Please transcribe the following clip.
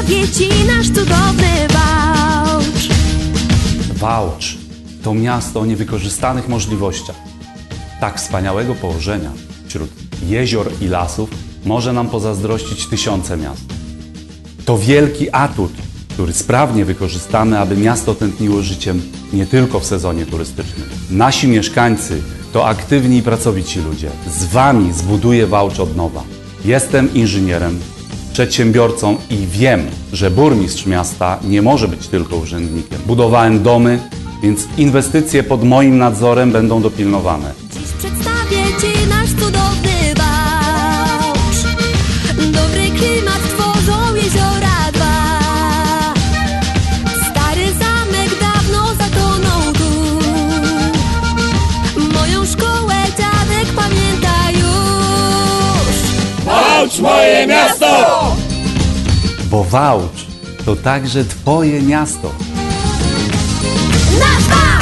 przedstawię ci nasz cudowny Wałcz. Wałcz to miasto o niewykorzystanych możliwościach. Tak wspaniałego położenia wśród jezior i lasów może nam pozazdrościć tysiące miast. To wielki atut, który sprawnie wykorzystamy, aby miasto tętniło życiem nie tylko w sezonie turystycznym. Nasi mieszkańcy to aktywni i pracowici ludzie. Z Wami zbuduję Wałcz od nowa. Jestem inżynierem, przedsiębiorcą i wiem, że burmistrz miasta nie może być tylko urzędnikiem. Budowałem domy, więc inwestycje pod moim nadzorem będą dopilnowane. Dziś przedstawię ci nasz cudowny Wałcz moje miasto! Bo Wałcz to także Twoje miasto. Nasz Wałcz!